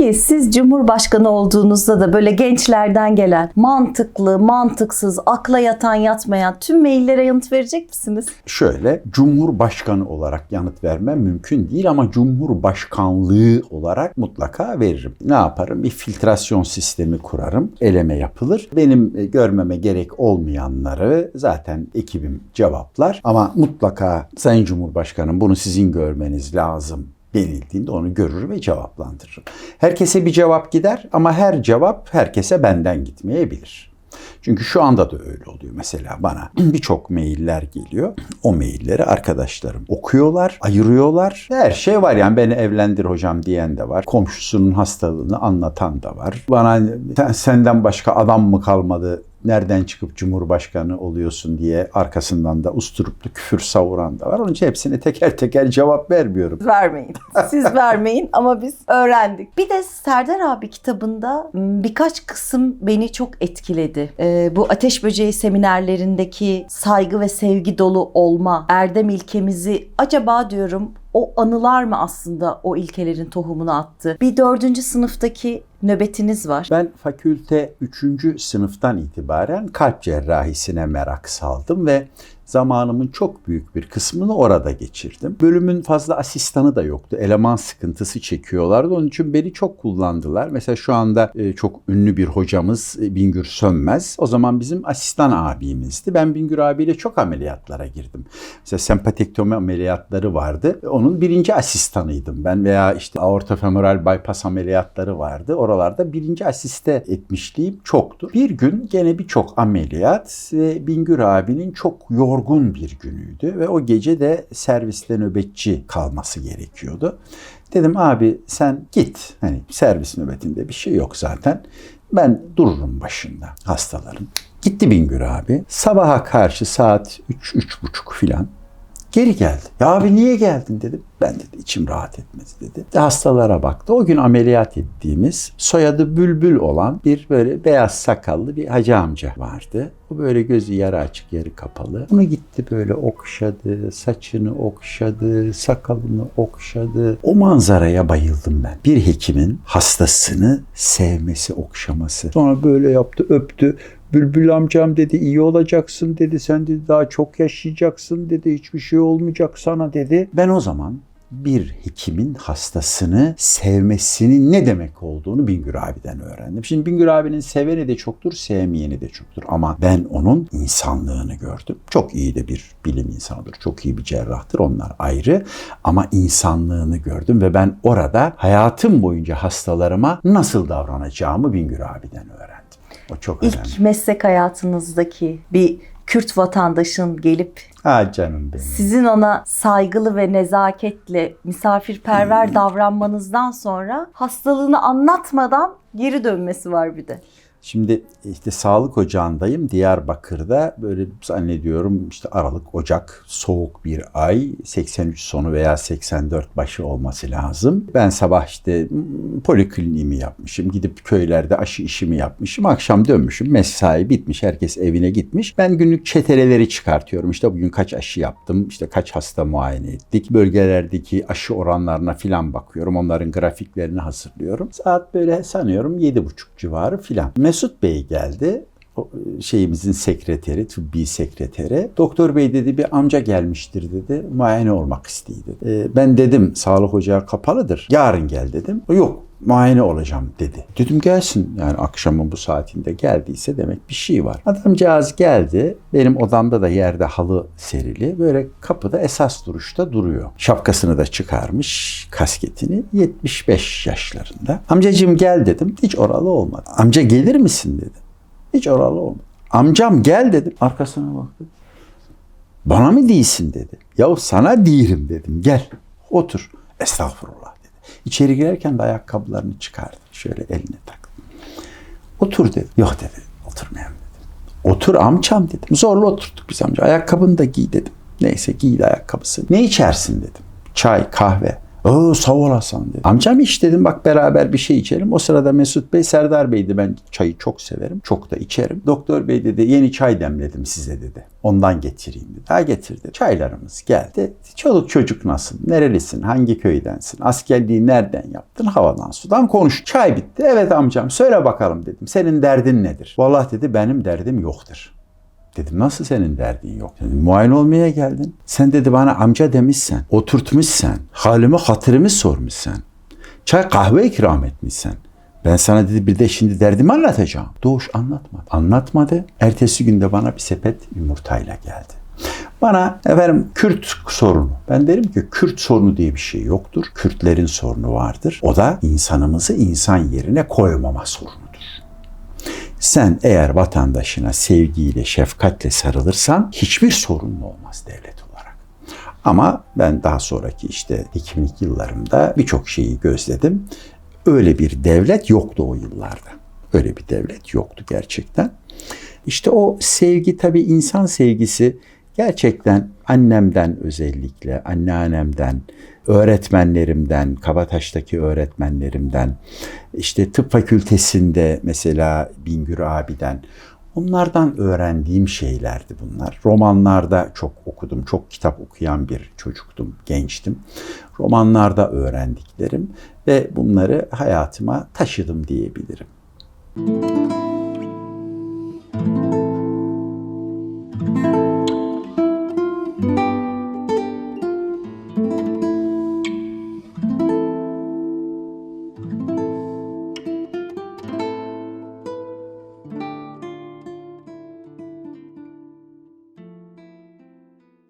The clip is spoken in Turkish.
Peki siz Cumhurbaşkanı olduğunuzda da böyle gençlerden gelen mantıklı, mantıksız, akla yatan yatmayan tüm maillere yanıt verecek misiniz? Şöyle, Cumhurbaşkanı olarak yanıt vermem mümkün değil ama Cumhurbaşkanlığı olarak mutlaka veririm. Ne yaparım? Bir filtrasyon sistemi kurarım. Eleme yapılır. Benim e, görmeme gerek olmayanları zaten ekibim cevaplar. Ama mutlaka Sayın Cumhurbaşkanım bunu sizin görmeniz lazım denildiğinde onu görür ve cevaplandırırım. Herkese bir cevap gider ama her cevap herkese benden gitmeyebilir. Çünkü şu anda da öyle oluyor mesela bana. Birçok mailler geliyor. O mailleri arkadaşlarım okuyorlar, ayırıyorlar. Her şey var yani beni evlendir hocam diyen de var. Komşusunun hastalığını anlatan da var. Bana "Sen- senden başka adam mı kalmadı nereden çıkıp cumhurbaşkanı oluyorsun diye arkasından da usturuplu küfür savuran da var. Onun için hepsine teker teker cevap vermiyorum. Vermeyin. Siz vermeyin ama biz öğrendik. Bir de Serdar abi kitabında birkaç kısım beni çok etkiledi. Ee, bu ateş böceği seminerlerindeki saygı ve sevgi dolu olma, erdem ilkemizi acaba diyorum o anılar mı aslında o ilkelerin tohumunu attı? Bir dördüncü sınıftaki nöbetiniz var. Ben fakülte 3. sınıftan itibaren kalp cerrahisine merak saldım ve zamanımın çok büyük bir kısmını orada geçirdim. Bölümün fazla asistanı da yoktu. Eleman sıkıntısı çekiyorlardı. Onun için beni çok kullandılar. Mesela şu anda e, çok ünlü bir hocamız e, Bingür Sönmez. O zaman bizim asistan abimizdi. Ben Bingür abiyle çok ameliyatlara girdim. Mesela sempatektomi ameliyatları vardı. Onun birinci asistanıydım ben veya işte aorta femoral bypass ameliyatları vardı. Oralarda birinci asiste etmişliğim çoktu. Bir gün gene birçok ameliyat ve Bingür abinin çok yorgun bir günüydü ve o gece de serviste nöbetçi kalması gerekiyordu. Dedim abi sen git. Hani servis nöbetinde bir şey yok zaten. Ben dururum başında hastaların. Gitti Bingür abi. Sabaha karşı saat 3-3.30 filan Geri geldi. Ya abi niye geldin dedim. Ben dedi içim rahat etmedi dedi. De hastalara baktı. O gün ameliyat ettiğimiz soyadı Bülbül olan bir böyle beyaz sakallı bir hacı amca vardı. O böyle gözü yarı açık yarı kapalı. Onu gitti böyle okşadı, saçını okşadı, sakalını okşadı. O manzaraya bayıldım ben. Bir hekimin hastasını sevmesi, okşaması. Sonra böyle yaptı, öptü. Bülbül amcam dedi iyi olacaksın dedi. Sen dedi daha çok yaşayacaksın dedi. Hiçbir şey olmayacak sana dedi. Ben o zaman bir hekimin hastasını sevmesinin ne demek olduğunu Bingür abiden öğrendim. Şimdi Bingür abinin seveni de çoktur, sevmeyeni de çoktur. Ama ben onun insanlığını gördüm. Çok iyi de bir bilim insanıdır. Çok iyi bir cerrahtır. Onlar ayrı. Ama insanlığını gördüm ve ben orada hayatım boyunca hastalarıma nasıl davranacağımı Bingür abiden öğrendim. O çok önemli. İlk meslek hayatınızdaki bir Kürt vatandaşın gelip Ha canım benim. sizin ona saygılı ve nezaketle misafirperver davranmanızdan sonra hastalığını anlatmadan geri dönmesi var bir de. Şimdi işte sağlık ocağındayım Diyarbakır'da böyle zannediyorum işte Aralık, Ocak soğuk bir ay 83 sonu veya 84 başı olması lazım. Ben sabah işte mm, polikliniğimi yapmışım gidip köylerde aşı işimi yapmışım akşam dönmüşüm mesai bitmiş herkes evine gitmiş. Ben günlük çeteleleri çıkartıyorum işte bugün kaç aşı yaptım işte kaç hasta muayene ettik bölgelerdeki aşı oranlarına filan bakıyorum onların grafiklerini hazırlıyorum. Saat böyle sanıyorum 7.30 civarı filan. Mesut Bey geldi. O şeyimizin sekreteri, tıbbi sekreteri. Doktor bey dedi bir amca gelmiştir dedi. Muayene olmak istiyor dedi. Ee, ben dedim sağlık ocağı kapalıdır. Yarın gel dedim. Yok muayene olacağım dedi. Dedim gelsin yani akşamın bu saatinde geldiyse demek bir şey var. Adamcağız geldi. Benim odamda da yerde halı serili. Böyle kapıda esas duruşta duruyor. Şapkasını da çıkarmış, kasketini 75 yaşlarında. Amcacığım gel dedim. Hiç oralı olmadı. Amca gelir misin dedim. Hiç oralı olmadı. Amcam gel dedim. Arkasına baktı. Bana mı değilsin dedi. Yahu sana değilim dedim. Gel otur. Estağfurullah. İçeri girerken de ayakkabılarını çıkardı. Şöyle eline taktı. Otur dedi. Yok dedi. Oturmayayım dedim. Otur amcam dedim. Zorla oturttuk biz amca. Ayakkabını da giy dedim. Neyse giydi ayakkabısı. Ne içersin dedim. Çay, kahve. Oo sağ ol Hasan dedi. Amcam iç dedim bak beraber bir şey içelim. O sırada Mesut Bey Serdar Bey'di ben çayı çok severim. Çok da içerim. Doktor Bey dedi yeni çay demledim size dedi. Ondan getireyim dedi. Ha getirdi. Çaylarımız geldi. Çoluk çocuk nasıl? Nerelisin? Hangi köydensin? Askerliği nereden yaptın? Havadan sudan konuş. Çay bitti. Evet amcam söyle bakalım dedim. Senin derdin nedir? Vallahi dedi benim derdim yoktur. Dedim nasıl senin derdin yok? Dedim, muayene olmaya geldin. Sen dedi bana amca demişsen, oturtmuşsan, halimi hatırımı sormuşsan, çay kahve ikram etmişsen. Ben sana dedi bir de şimdi derdimi anlatacağım. Doğuş anlatmadı. Anlatmadı. Ertesi günde bana bir sepet yumurtayla geldi. Bana efendim Kürt sorunu. Ben derim ki Kürt sorunu diye bir şey yoktur. Kürtlerin sorunu vardır. O da insanımızı insan yerine koymama sorunudur. Sen eğer vatandaşına sevgiyle, şefkatle sarılırsan hiçbir sorunun olmaz devlet olarak. Ama ben daha sonraki işte hekimlik yıllarımda birçok şeyi gözledim. Öyle bir devlet yoktu o yıllarda. Öyle bir devlet yoktu gerçekten. İşte o sevgi tabii insan sevgisi gerçekten annemden özellikle, anneannemden, öğretmenlerimden, Kabataş'taki öğretmenlerimden, işte tıp fakültesinde mesela Bingür abiden, onlardan öğrendiğim şeylerdi bunlar. Romanlarda çok okudum, çok kitap okuyan bir çocuktum, gençtim. Romanlarda öğrendiklerim ve bunları hayatıma taşıdım diyebilirim.